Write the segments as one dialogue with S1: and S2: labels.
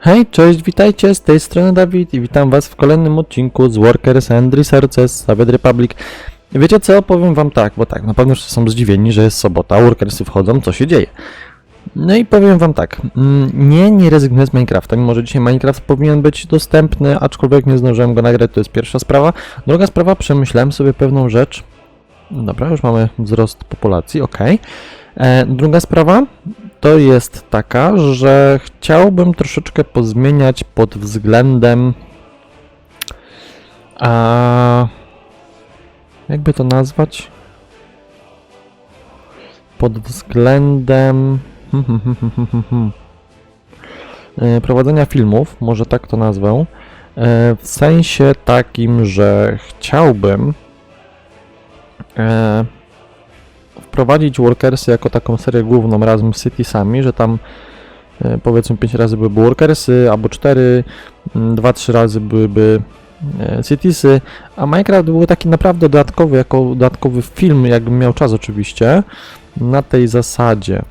S1: Hej, cześć, witajcie, z tej strony Dawid i witam was w kolejnym odcinku z Workers and Researchers Savage Republic. Wiecie co, powiem wam tak, bo tak, na pewno są zdziwieni, że jest sobota, workersy wchodzą, co się dzieje. No i powiem wam tak, mm, nie, nie rezygnuję z Minecrafta, mimo że dzisiaj Minecraft powinien być dostępny, aczkolwiek nie zdążyłem go nagrać, to jest pierwsza sprawa. Druga sprawa, przemyślałem sobie pewną rzecz. Dobra, już mamy wzrost populacji, ok. E, druga sprawa, to jest taka, że chciałbym troszeczkę pozmieniać pod względem. A. Jakby to nazwać? Pod względem. hmm, hmm, hmm. E, Prowadzenia filmów, może tak to nazwę. E, W sensie takim, że chciałbym. Wprowadzić Workersy jako taką serię główną razem z Citiesami, że tam e, powiedzmy 5 razy byłyby Workersy, albo 4, 2-3 razy byłyby Citiesy, a Minecraft był taki naprawdę dodatkowy, jako dodatkowy film, jakbym miał czas oczywiście, na tej zasadzie.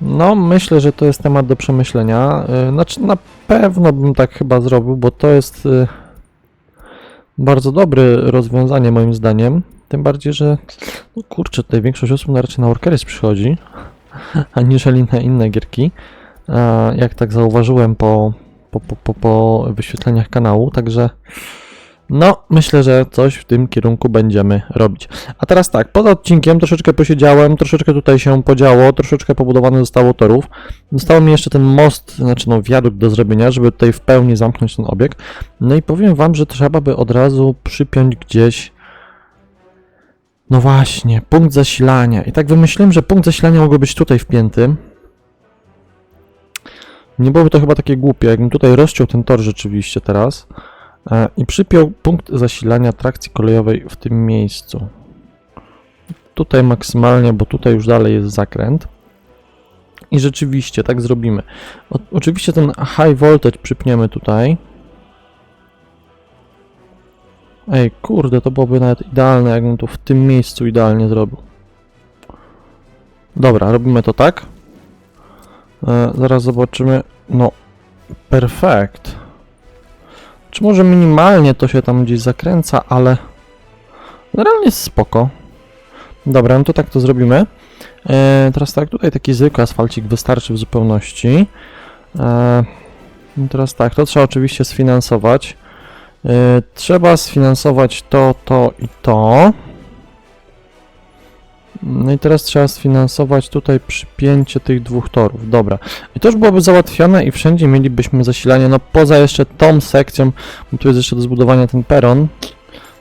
S1: No, myślę, że to jest temat do przemyślenia. E, Znaczy, na pewno bym tak chyba zrobił, bo to jest e, bardzo dobre rozwiązanie moim zdaniem. Tym bardziej, że no kurczę, tutaj większość osób na raczej na Workeries przychodzi, aniżeli na inne gierki. Jak tak zauważyłem po, po, po, po, wyświetleniach kanału, także no, myślę, że coś w tym kierunku będziemy robić. A teraz tak, poza odcinkiem troszeczkę posiedziałem, troszeczkę tutaj się podziało, troszeczkę pobudowane zostało torów. Zostało mi jeszcze ten most, znaczy no wiadukt do zrobienia, żeby tutaj w pełni zamknąć ten obieg. No i powiem wam, że trzeba by od razu przypiąć gdzieś no właśnie, punkt zasilania. I tak wymyśliłem, że punkt zasilania mógłby być tutaj wpięty. Nie byłoby to chyba takie głupie, jakbym tutaj rozciął ten tor rzeczywiście teraz e, i przypiął punkt zasilania trakcji kolejowej w tym miejscu. Tutaj maksymalnie, bo tutaj już dalej jest zakręt. I rzeczywiście, tak zrobimy. O, oczywiście ten high voltage przypniemy tutaj. Ej, kurde, to byłoby nawet idealne, jakbym to w tym miejscu idealnie zrobił. Dobra, robimy to tak. E, zaraz zobaczymy. No, perfekt. Czy może minimalnie to się tam gdzieś zakręca, ale generalnie jest spoko. Dobra, no to tak to zrobimy. E, teraz tak, tutaj taki zwykły asfalcik wystarczy w zupełności. E, i teraz tak, to trzeba oczywiście sfinansować. E, Trzeba sfinansować to, to i to. No i teraz trzeba sfinansować tutaj przypięcie tych dwóch torów. Dobra. I to już byłoby załatwione i wszędzie mielibyśmy zasilanie, no poza jeszcze tą sekcją, bo tu jest jeszcze do zbudowania ten peron.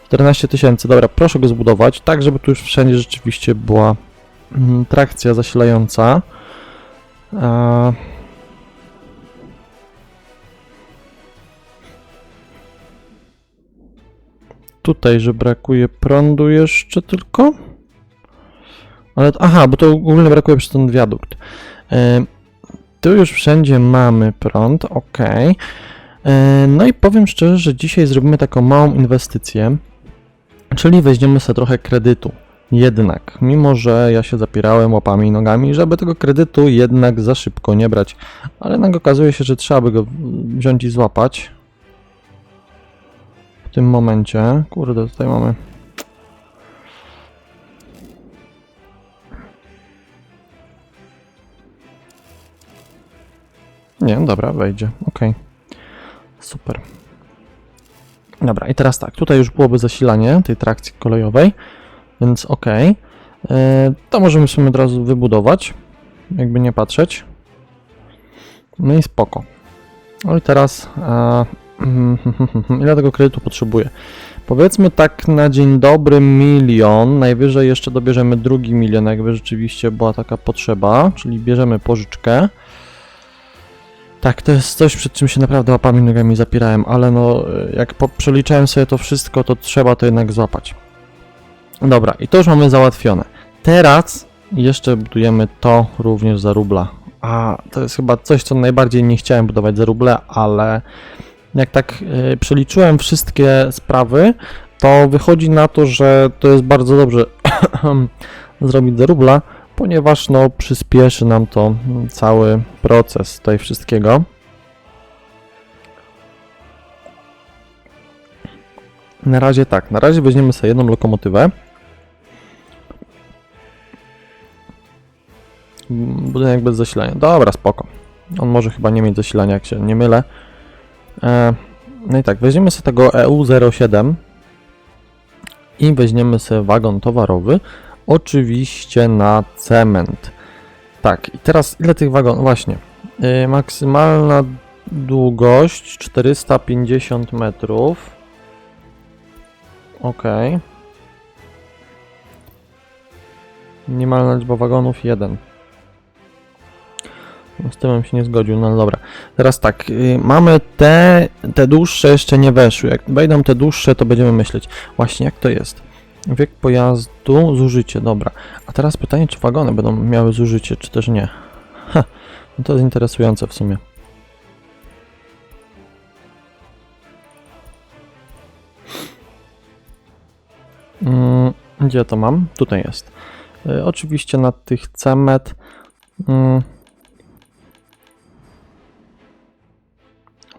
S1: 14 tysięcy. Dobra, proszę go zbudować, tak żeby tu już wszędzie rzeczywiście była mm, trakcja zasilająca. A... Tutaj, że brakuje prądu jeszcze tylko. Ale, aha, bo to ogólnie brakuje przez ten wiadukt. E, tu już wszędzie mamy prąd, ok. E, no i powiem szczerze, że dzisiaj zrobimy taką małą inwestycję, czyli weźmiemy sobie trochę kredytu. Jednak, mimo że ja się zapierałem łapami i nogami, żeby tego kredytu jednak za szybko nie brać, ale jednak okazuje się, że trzeba by go wziąć i złapać tym momencie. Kurde, tutaj mamy. Nie, dobra, wejdzie. Ok. Super. Dobra, i teraz tak, tutaj już byłoby zasilanie tej trakcji kolejowej, więc ok. E, To możemy sobie od razu wybudować, jakby nie patrzeć. No i spoko. No i teraz, e, ile tego kredytu potrzebuję? Powiedzmy tak na dzień dobry milion, najwyżej jeszcze dobierzemy drugi milion, jakby rzeczywiście była taka potrzeba, czyli bierzemy pożyczkę. Tak, to jest coś, przed czym się naprawdę łapami nogami zapierałem, ale no, jak przeliczałem sobie to wszystko, to trzeba to jednak złapać. Dobra, i to już mamy załatwione. Teraz jeszcze budujemy to również za rubla. A, to jest chyba coś, co najbardziej nie chciałem budować za ruble, ale jak tak e, przeliczyłem wszystkie sprawy, to wychodzi na to, że to jest bardzo dobrze zrobić do rubla, ponieważ no, przyspieszy nam to cały proces tutaj wszystkiego. Na razie tak, na razie weźmiemy sobie jedną lokomotywę. Budynek bez zasilania. Dobra, spoko. On może chyba nie mieć zasilania, jak się nie mylę. E, no i tak, weźmiemy sobie tego EU07 i weźmiemy sobie wagon towarowy. Oczywiście na cement. Tak, i teraz ile tych wagonów? Właśnie. Yy, maksymalna długość 450 metrów. Ok. Minimalna liczba wagonów 1. Z tym bym się nie zgodził, no dobra. Teraz tak, yy, mamy te, te dłuższe jeszcze nie weszły. Jak wejdą te dłuższe, to będziemy myśleć. Właśnie, jak to jest? Wiek pojazdu, zużycie, dobra. A teraz pytanie, czy wagony będą miały zużycie, czy też nie. Ha, no to jest interesujące w sumie. Mm, gdzie to mam? Tutaj jest. Y, oczywiście na tych cemet.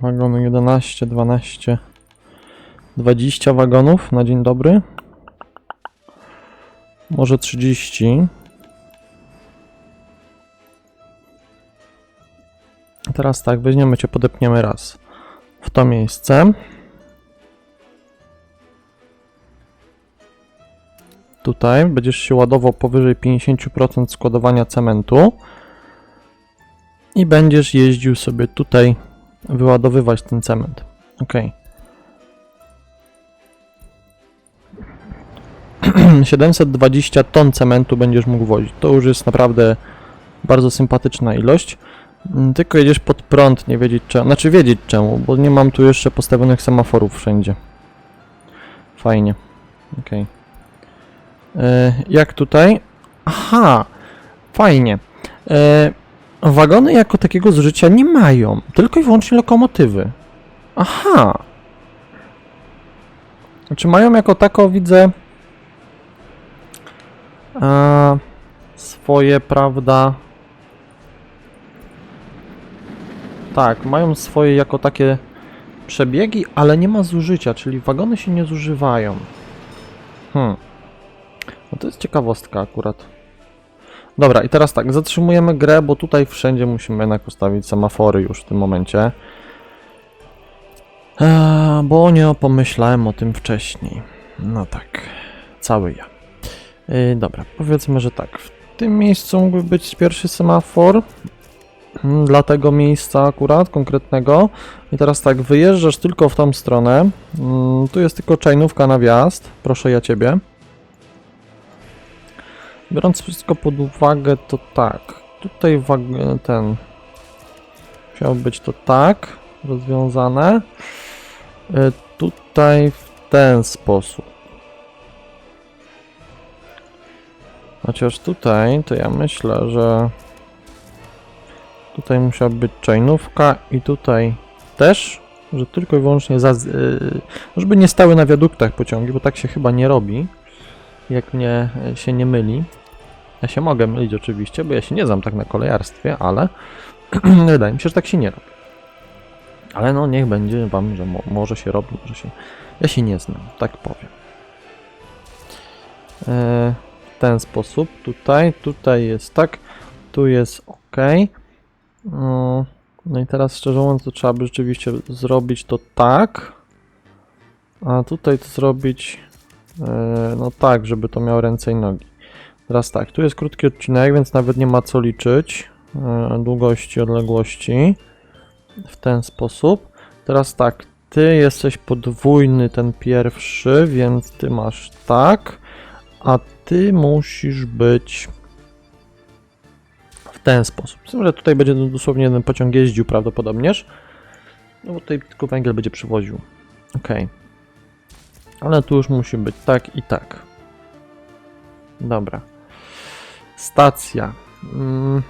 S1: Wagony 11, 12, 20 wagonów na dzień dobry. Może 30. Teraz tak, weźmiemy cię, podepniemy raz w to miejsce. Tutaj będziesz się ładował powyżej 50% składowania cementu i będziesz jeździł sobie tutaj wyładowywać ten cement. Ok. 720 ton cementu będziesz mógł wozić. To już jest naprawdę bardzo sympatyczna ilość. Mm, Tylko jedziesz pod prąd, nie wiedzieć czemu. Znaczy wiedzieć czemu, bo nie mam tu jeszcze postawionych semaforów wszędzie. Fajnie. Okej. E, Jak tutaj? Aha! Fajnie. E, Wagony jako takiego zużycia nie mają, tylko i wyłącznie lokomotywy. Aha! Znaczy mają jako tako, widzę, a, swoje, prawda? Tak, mają swoje jako takie przebiegi, ale nie ma zużycia, czyli wagony się nie zużywają. Hmm. No to jest ciekawostka akurat. Dobra, i teraz tak, zatrzymujemy grę, bo tutaj wszędzie musimy jednak ustawić semafory już w tym momencie. Eee, bo nie pomyślałem o tym wcześniej. No tak, cały ja. Yy, dobra, powiedzmy, że tak. W tym miejscu mógłby być pierwszy semafor. mm, Dla tego miejsca akurat konkretnego. I teraz tak, wyjeżdżasz tylko w tą stronę. Mm, Tu jest tylko czajnówka na wjazd. Proszę ja ciebie. Biorąc wszystko pod uwagę, to tak. Tutaj ten. Musiało być to tak rozwiązane. Y, Tutaj w ten sposób. Chociaż tutaj to ja myślę, że tutaj musiała być czajnówka i tutaj też, że tylko i wyłącznie za, yy, żeby nie stały na wiaduktach pociągi, bo tak się chyba nie robi, jak mnie y, się nie myli. Ja się mogę mylić oczywiście, bo ja się nie znam tak na kolejarstwie, ale wydaje mi się, że tak się nie robi. Ale no niech będzie wam, że mo może się robi, może się... Ja się nie znam, tak powiem. E, w ten sposób, tutaj, tutaj jest tak, tu jest ok. No, no i teraz szczerze mówiąc, to trzeba by rzeczywiście zrobić to tak. A tutaj to zrobić e, no tak, żeby to miało ręce i nogi. Teraz tak, tu jest krótki odcinek, więc nawet nie ma co liczyć e, długości, odległości w ten sposób. Teraz tak, ty jesteś podwójny ten pierwszy, więc ty masz tak, a ty musisz być w ten sposób. Z tym, że tutaj będzie dosłownie jeden pociąg jeździł prawdopodobnież, no bo tutaj tylko węgiel będzie przywoził. Ok. Ale tu już musi być tak i tak. Dobra. Stacja. Mm.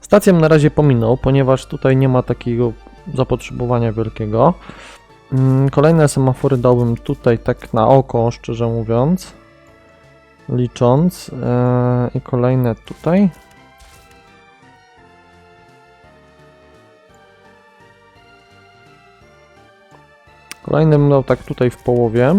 S1: Stację na razie pominął, ponieważ tutaj nie ma takiego zapotrzebowania wielkiego. Mm, Kolejne semafory dałbym tutaj tak na oko, szczerze mówiąc. Licząc. Eee, I kolejne tutaj. Kolejny będą tak tutaj w połowie.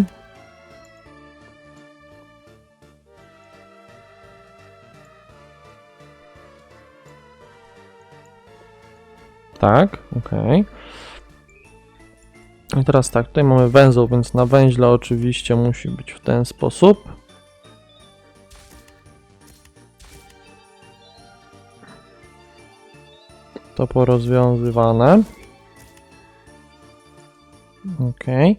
S1: Tak, okej. I teraz tak, tutaj mamy węzeł, więc na węźle oczywiście musi być w ten sposób. To porozwiązywane. Okej.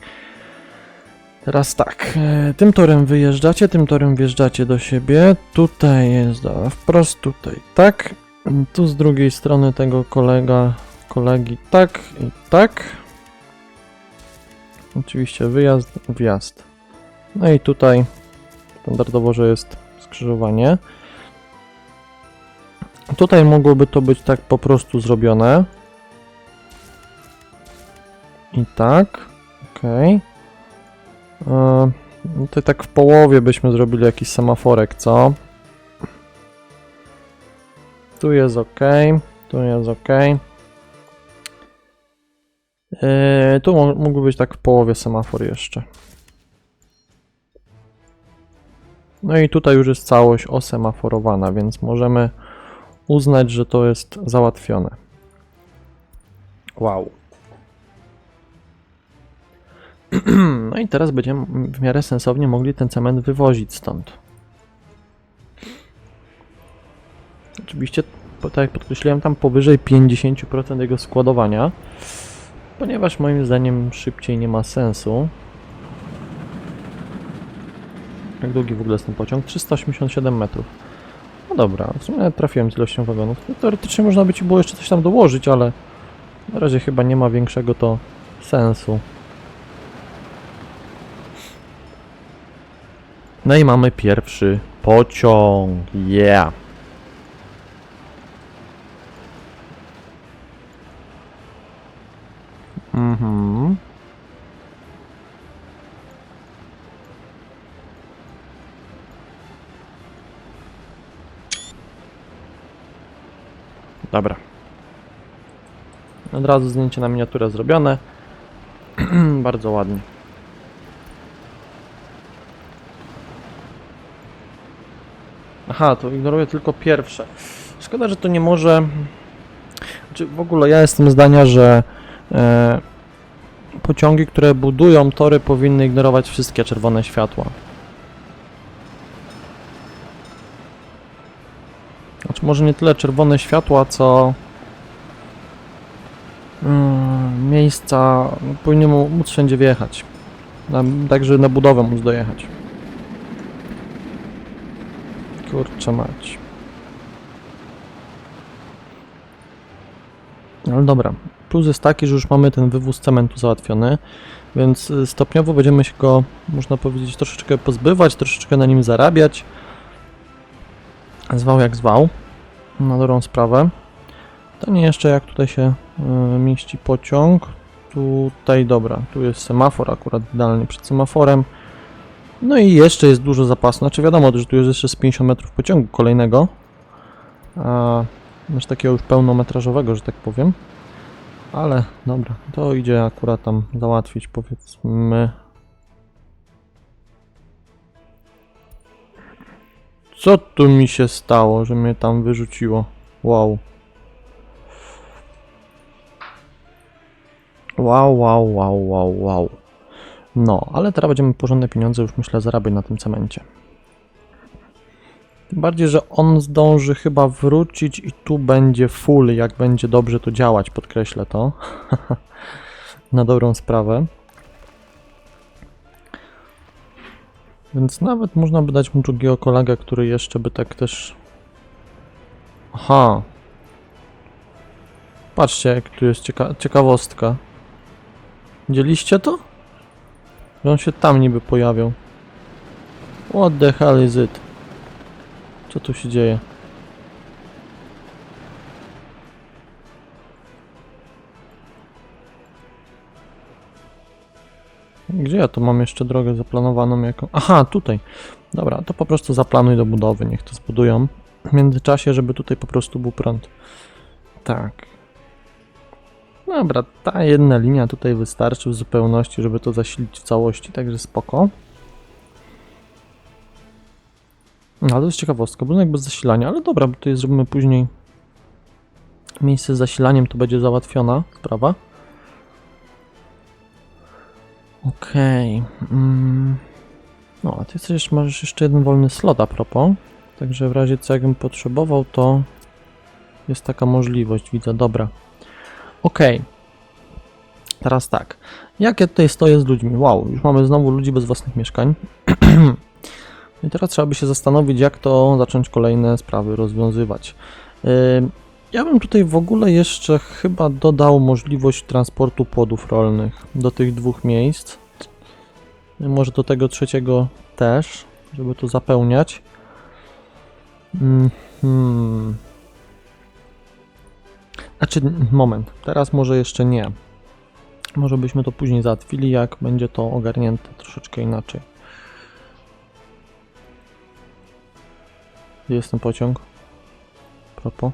S1: Teraz tak, e, tym torem wyjeżdżacie, tym torem wjeżdżacie do siebie. Tutaj jest, wprost tutaj, tak. Tu z drugiej strony tego kolega, kolegi, tak i tak. Oczywiście wyjazd, wjazd. No i tutaj standardowo, że jest skrzyżowanie. Tutaj mogłoby to być tak po prostu zrobione. I tak. Okej. Okay. Tutaj tak w połowie byśmy zrobili jakiś semaforek, co? Tu jest ok, tu jest ok. Yy, tu mógł być tak w połowie semafor jeszcze. No i tutaj już jest całość osemaforowana, więc możemy uznać, że to jest załatwione. Wow. No i teraz będziemy w miarę sensownie mogli ten cement wywozić stąd. Oczywiście, tak jak podkreśliłem, tam powyżej 50% jego składowania, ponieważ moim zdaniem szybciej nie ma sensu. Jak długi w ogóle jest ten pociąg? 387 metrów. No dobra, w sumie trafiłem z ilością wagonów. No, teoretycznie można by ci było jeszcze coś tam dołożyć, ale na razie chyba nie ma większego to sensu. No i mamy pierwszy pociąg. Yeah. Mhm. Dobra. Od razu zdjęcie na miniaturę zrobione. Bardzo ładnie. Aha, to ignoruję tylko pierwsze. Szkoda, że to nie może. Znaczy, w ogóle ja jestem zdania, że pociągi, które budują tory, powinny ignorować wszystkie czerwone światła. Znaczy, może nie tyle czerwone światła, co mm, miejsca. no, Powinien móc wszędzie wjechać. Także na budowę móc dojechać. Kurczę mać. Ale dobra. Plus jest taki, że już mamy ten wywóz cementu załatwiony, więc y, stopniowo będziemy się go, można powiedzieć, troszeczkę pozbywać, troszeczkę na nim zarabiać. Zwał jak zwał. Na dobrą sprawę. To nie jeszcze jak tutaj się y, mieści pociąg. Tutaj, dobra, tu jest semafor, akurat idealnie przed semaforem. No i jeszcze jest dużo zapasu. Znaczy wiadomo, że tu jest jeszcze z 50 metrów pociągu kolejnego. A, znaczy takiego już pełnometrażowego, że tak powiem. Ale dobra, to idzie akurat tam załatwić powiedzmy. Co tu mi się stało, że mnie tam wyrzuciło? Wow. Wow, wow, wow, wow, wow. No, ale teraz będziemy porządne pieniądze już myślę zarabiać na tym cemencie. Tym bardziej, że on zdąży chyba wrócić i tu będzie full, jak będzie dobrze to działać, podkreślę to. na dobrą sprawę. Więc nawet można by dać mu drugiego kolegę, który jeszcze by tak też... Aha. Patrzcie, jak tu jest cieka ciekawostka. Widzieliście to? Że on się tam niby pojawiał. What the hell is it? Co tu się dzieje? Gdzie ja tu mam jeszcze drogę zaplanowaną jaką? Aha, tutaj. Dobra, to po prostu zaplanuj do budowy, niech to zbudują. W międzyczasie, żeby tutaj po prostu był prąd. Tak. Dobra, ta jedna linia tutaj wystarczy w zupełności, żeby to zasilić w całości, także spoko. Ale to jest ciekawostka, budynek bez zasilania, ale dobra, bo tutaj zrobimy później miejsce z zasilaniem, to będzie załatwiona sprawa. Okej. Mm. No, a ty jesteś, masz jeszcze jeden wolny slot a propos. Także w razie co jakbym potrzebował, to jest taka możliwość, widzę, dobra. Okej. Teraz tak. Jak ja tutaj stoję z ludźmi? Wow, już mamy znowu ludzi bez własnych mieszkań. I teraz trzeba by się zastanowić, jak to zacząć kolejne sprawy rozwiązywać. Ym, Ja bym tutaj w ogóle jeszcze chyba dodał możliwość transportu płodów rolnych do tych dwóch miejsc. Może do tego trzeciego też, żeby to zapełniać. Mhm. Znaczy, moment, teraz może jeszcze nie. Może byśmy to później załatwili, jak będzie to ogarnięte troszeczkę inaczej. Gdzie jest ten pociąg? Propos.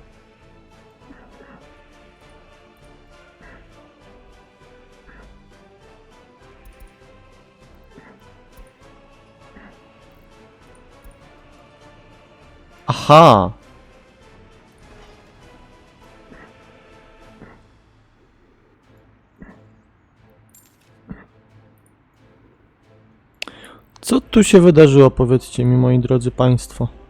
S1: Aha! Co tu się wydarzyło, powiedzcie mi, moi drodzy państwo?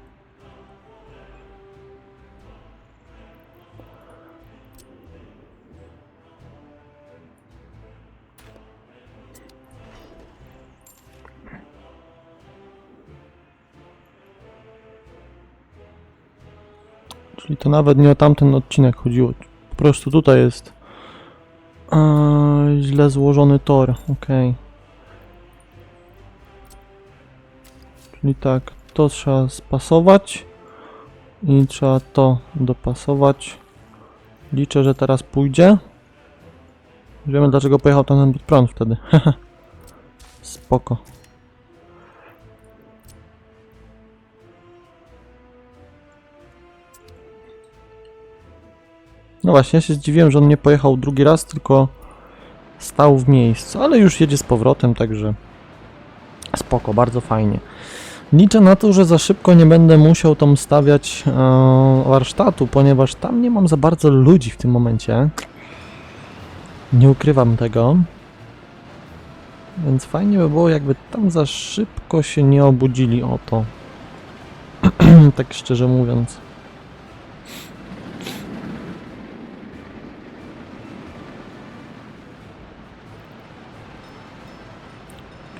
S1: Nawet nie o tamten odcinek chodziło. Po prostu tutaj jest a, źle złożony tor. Okej. Czyli tak, to trzeba spasować i trzeba to dopasować. Liczę, że teraz pójdzie. Wiemy dlaczego pojechał pod prąd wtedy. Spoko. No właśnie, ja się zdziwiłem, że on nie pojechał drugi raz, tylko stał w miejscu, ale już jedzie z powrotem, także spoko, bardzo fajnie. Liczę na to, że za szybko nie będę musiał tam stawiać e, warsztatu, ponieważ tam nie mam za bardzo ludzi w tym momencie. Nie ukrywam tego. Więc fajnie by było, jakby tam za szybko się nie obudzili o to. tak szczerze mówiąc.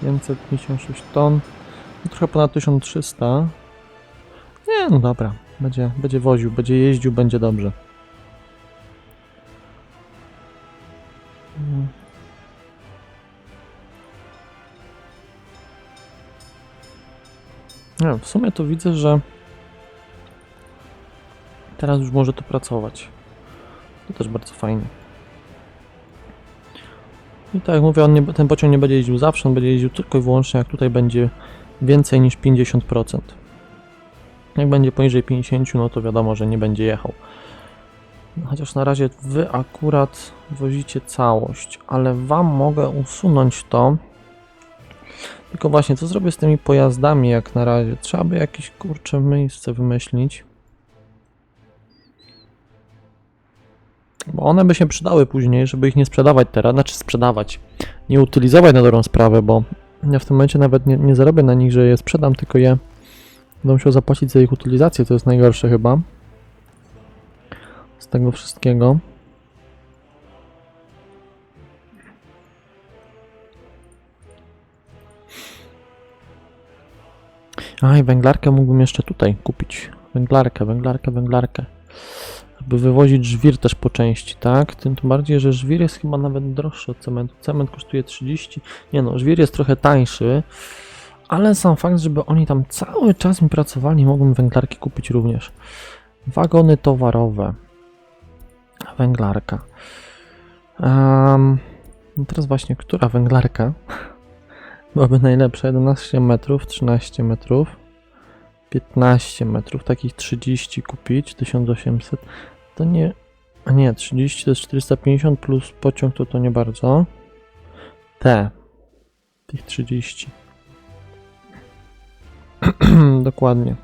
S1: Pięćset pięćdziesiąt sześć ton. No, Trochę ponad 1300. Nie, no dobra. Będzie, będzie woził, będzie jeździł, będzie dobrze. Nie, w sumie to widzę, że teraz już może to pracować. To też bardzo fajnie. I tak jak mówię, nie, ten pociąg nie będzie jeździł zawsze, on będzie jeździł tylko i wyłącznie jak tutaj będzie więcej niż 50%. Jak będzie poniżej 50, no to wiadomo, że nie będzie jechał. Chociaż na razie wy akurat wozicie całość, ale wam mogę usunąć to. Tylko właśnie, co zrobię z tymi pojazdami jak na razie? Trzeba by jakieś kurcze miejsce wymyślić. Bo one by się przydały później, żeby ich nie sprzedawać teraz, znaczy sprzedawać, nie utylizować na dobrą sprawę, bo ja w tym momencie nawet nie, nie zarobię na nich, że je sprzedam, tylko je będę musiał zapłacić za ich utylizację, to jest najgorsze chyba. Z tego wszystkiego. A i węglarkę mógłbym jeszcze tutaj kupić. Węglarkę, węglarkę, węglarkę. Żeby wywozić żwir też po części, tak? Tym tym bardziej, że żwir jest chyba nawet droższy od cementu. Cement kosztuje 30. Nie no, żwir jest trochę tańszy, ale sam fakt, żeby oni tam cały czas mi pracowali, mogłem węglarki kupić również. Wagony towarowe. Węglarka. Um, no teraz właśnie, która węglarka byłaby najlepsza? 11 metrów, 13 metrów, 15 metrów, takich 30 kupić, 1800. To nie. A nie, 30 to jest 450 plus pociąg to to nie bardzo. Te. Tych 30. Dokładnie.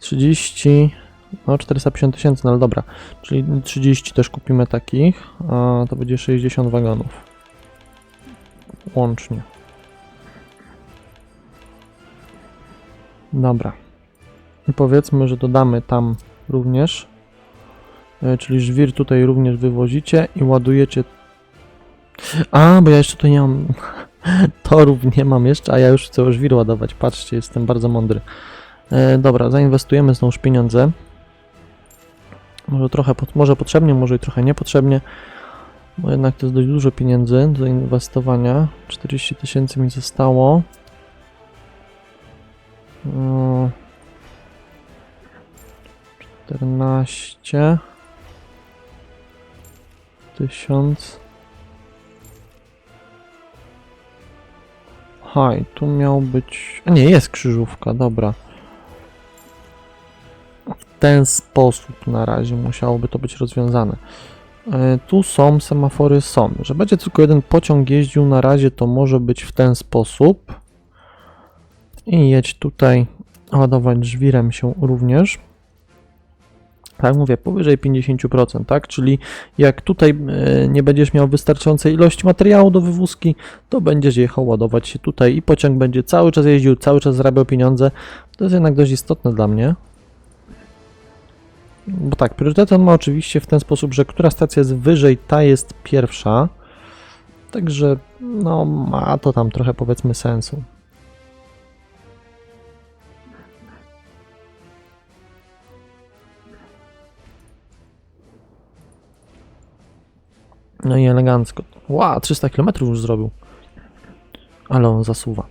S1: 30. No 450 tysięcy, no ale dobra. Czyli 30 też kupimy takich. A to będzie 60 wagonów. Łącznie. Dobra. I powiedzmy, że dodamy tam również. E, Czyli żwir tutaj również wywozicie i ładujecie. A, bo ja jeszcze tu nie mam. Torów nie mam jeszcze, a ja już chcę żwir ładować. Patrzcie, jestem bardzo mądry. E, dobra, zainwestujemy znowuż pieniądze. Może trochę, może potrzebnie, może i trochę niepotrzebnie. Bo jednak to jest dość dużo pieniędzy do inwestowania. 40 tysięcy mi zostało. Mm. 14 tysiąc. Haj, tu miał być. Nie, jest krzyżówka, dobra. W ten sposób na razie musiałoby to być rozwiązane. E, Tu są semafory, są. Że będzie tylko jeden pociąg jeździł na razie, to może być w ten sposób. I jedź tutaj, ładować żwirem się również. Tak mówię, powyżej 50%, tak? Czyli jak tutaj e, nie będziesz miał wystarczającej ilości materiału do wywózki, to będziesz jechał ładować się tutaj i pociąg będzie cały czas jeździł, cały czas zarabiał pieniądze. To jest jednak dość istotne dla mnie. Bo tak, priorytet ma oczywiście w ten sposób, że która stacja jest wyżej, ta jest pierwsza. Także no ma to tam trochę powiedzmy sensu. No i elegancko. Ła, 300 km już zrobił. Ale on zasuwa.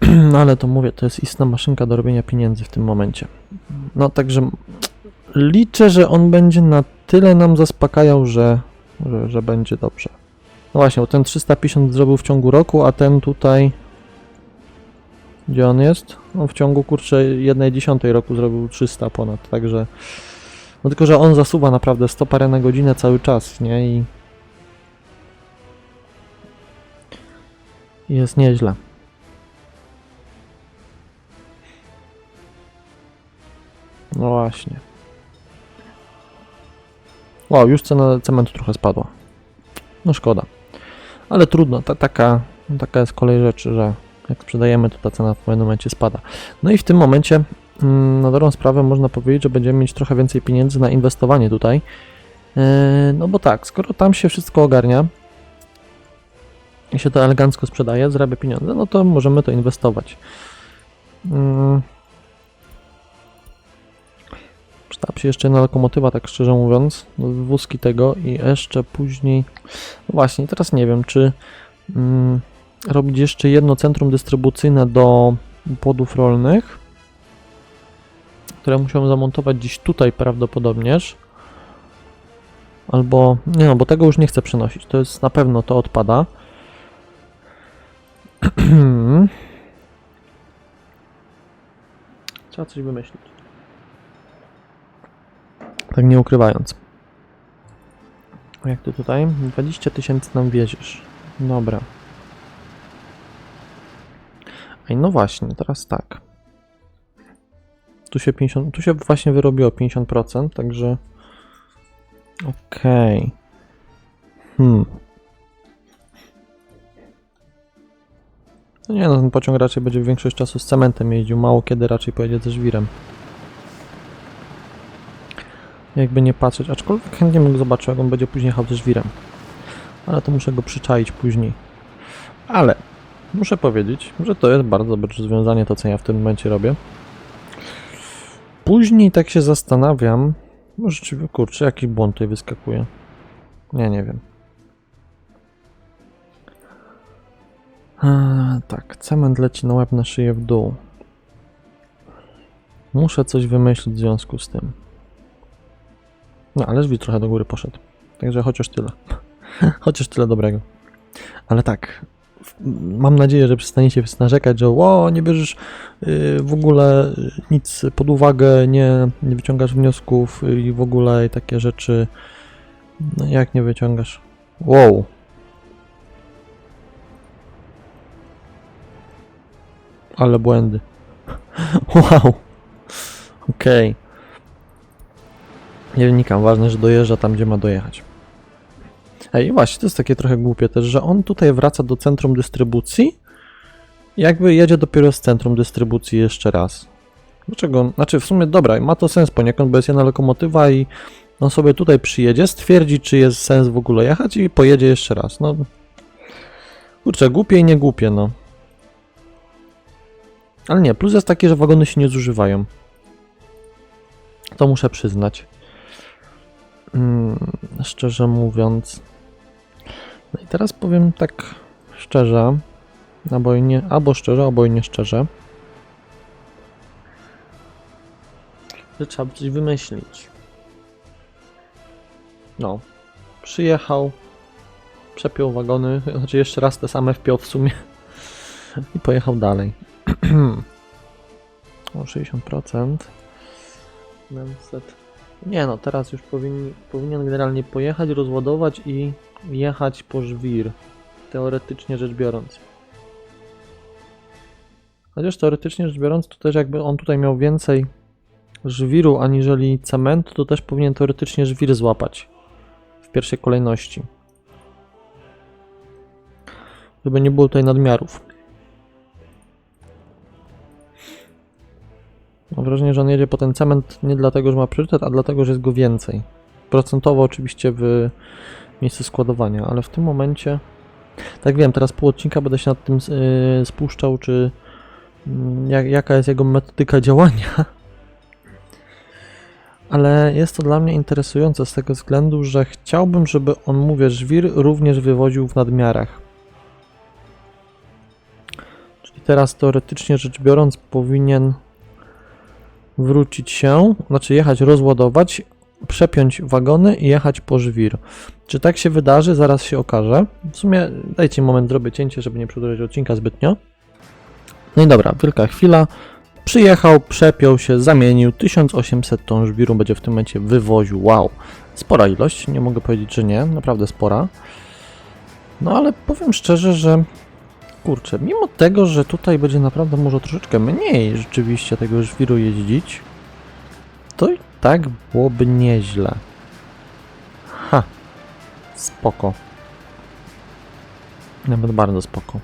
S1: No ale to mówię, to jest istna maszynka do robienia pieniędzy w tym momencie. No także liczę, że on będzie na tyle nam zaspokajał, że, że, że będzie dobrze. No właśnie, bo ten 350 zrobił w ciągu roku, a ten tutaj... Gdzie on jest? No w ciągu, kurczę, jednej dziesiątej roku zrobił 300 ponad, także... No tylko, że on zasuwa naprawdę 100 parę na godzinę cały czas, nie? I... Jest nieźle. No właśnie. Wow, już cena cementu trochę spadła. No szkoda. Ale trudno, ta, taka, taka jest kolej rzeczy, że jak sprzedajemy, to ta cena w pewnym momencie spada. No i w tym momencie, na dobrą sprawę, można powiedzieć, że będziemy mieć trochę więcej pieniędzy na inwestowanie tutaj. Yy, no bo tak, skoro tam się wszystko ogarnia i się to elegancko sprzedaje, zarabia pieniądze, no to możemy to inwestować. Przyda się jeszcze jedna lokomotywa, tak szczerze mówiąc, wózki tego i jeszcze później... No właśnie, teraz nie wiem, czy mm, robić jeszcze jedno centrum dystrybucyjne do płodów rolnych, które musiałem zamontować gdzieś tutaj prawdopodobnież. Albo, nie no, bo tego już nie chcę przenosić, to jest na pewno, to odpada. Trzeba coś wymyślić. Tak nie ukrywając. Jak ty tutaj? 20 tysięcy nam wieziesz. Dobra. Ej, no właśnie, teraz tak. Tu się 50, tu się właśnie wyrobiło 50%, także... Okej. Hmm. No nie no, ten pociąg raczej będzie większość czasu z cementem jeździł, mało kiedy raczej pojedzie ze żwirem. Jakby nie patrzeć, aczkolwiek chętnie bym zobaczył, jak on będzie później jechał ze żwirem. Ale to muszę go przyczaić później. Ale muszę powiedzieć, że to jest bardzo dobre rozwiązanie, to co ja w tym momencie robię. Później tak się zastanawiam, może rzeczywiście, kurczę, jaki błąd tutaj wyskakuje. Nie, nie wiem. Eee, tak, cement leci na łeb, na szyję w dół. Muszę coś wymyślić w związku z tym. No, ale drzwi trochę do góry poszedł. Także chociaż tyle. chociaż tyle dobrego. Ale tak, mam nadzieję, że przestaniecie narzekać, że o, nie bierzesz y, w ogóle nic pod uwagę, nie, nie wyciągasz wniosków i w ogóle takie rzeczy. No jak nie wyciągasz? Wow. Ale błędy. Wow. Okej. Nie wnikam, ważne, że dojeżdża tam, gdzie ma dojechać. Ej, właśnie, to jest takie trochę głupie też, że on tutaj wraca do centrum dystrybucji, jakby jedzie dopiero z centrum dystrybucji jeszcze raz. Dlaczego? Znaczy, w sumie dobra, ma to sens poniekąd, bo jest jedna lokomotywa i on sobie tutaj przyjedzie, stwierdzi, czy jest sens w ogóle jechać i pojedzie jeszcze raz. No, kurczę, głupie i nie głupie, no. Ale nie, plus jest taki, że wagony się nie zużywają. To muszę przyznać. Mm, szczerze mówiąc. No i teraz powiem tak szczerze, albo, i nie, albo szczerze, albo i nie szczerze, że trzeba coś wymyślić. No, przyjechał, przepiął wagony, znaczy jeszcze raz te same wpiął w sumie i pojechał dalej. o 60%. 700. Nie no, teraz już powinien, powinien generalnie pojechać, rozładować i jechać po żwir. Teoretycznie rzecz biorąc. Chociaż teoretycznie rzecz biorąc, to też jakby on tutaj miał więcej żwiru aniżeli cementu, to też powinien teoretycznie żwir złapać. W pierwszej kolejności. Żeby nie było tutaj nadmiarów. Mam wrażenie, że on jedzie po ten cement nie dlatego, że ma priorytet, a dlatego, że jest go więcej. Procentowo oczywiście w miejscu składowania, ale w tym momencie... Tak wiem, teraz pół odcinka będę się nad tym yy, spuszczał, czy mm, jak, jaka jest jego metodyka działania. Ale jest to dla mnie interesujące z tego względu, że chciałbym, żeby on, mówię, żwir również wywoził w nadmiarach. Czyli teraz teoretycznie rzecz biorąc powinien wrócić się, znaczy jechać rozładować, przepiąć wagony i jechać po żwir. Czy tak się wydarzy? Zaraz się okaże. W sumie dajcie moment, zrobię cięcie, żeby nie przedłużać odcinka zbytnio. No i dobra, wielka chwila. Przyjechał, przepiął się, zamienił. 1800 ton żwiru będzie w tym momencie wywoził. Wow, spora ilość, nie mogę powiedzieć, że nie, naprawdę spora. No ale powiem szczerze, że kurczę, mimo tego, że tutaj będzie naprawdę może troszeczkę mniej rzeczywiście tego żwiru jeździć, to tak byłoby nieźle. Ha, spoko. Nawet bardzo spoko.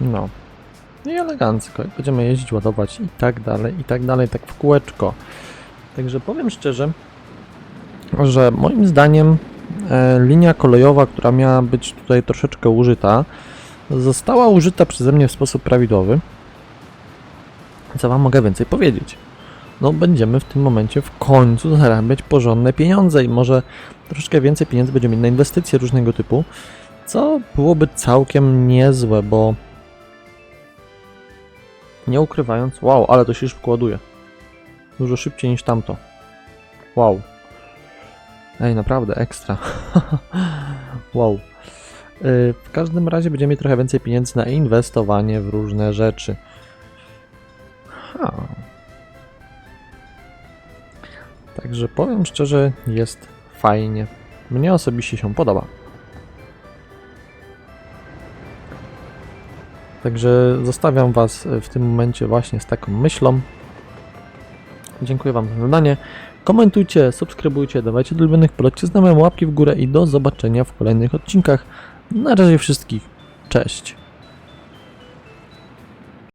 S1: No. I elegancko. Jak będziemy jeździć, ładować i tak dalej, i tak dalej, tak w kółeczko. Także powiem szczerze, że moim zdaniem linia kolejowa, która miała być tutaj troszeczkę użyta, została użyta przeze mnie w sposób prawidłowy. Co wam mogę więcej powiedzieć? No, będziemy w tym momencie w końcu zarabiać porządne pieniądze i może troszeczkę więcej pieniędzy będziemy mieć na inwestycje różnego typu, co byłoby całkiem niezłe, bo nie ukrywając, wow, ale to się szybko ładuje. Dużo szybciej niż tamto. Wow. Ej, naprawdę, ekstra. wow. Yy, w każdym razie będziemy mieć trochę więcej pieniędzy na inwestowanie w różne rzeczy. Ha. Także powiem szczerze, jest fajnie. Mnie osobiście się podoba. Także zostawiam Was w tym momencie właśnie z taką myślą. Dziękuję Wam za oglądanie. Komentujcie, subskrybujcie, dawajcie do ulubionych, polecie znajomym łapki w górę i do zobaczenia w kolejnych odcinkach. Na razie wszystkich. Cześć.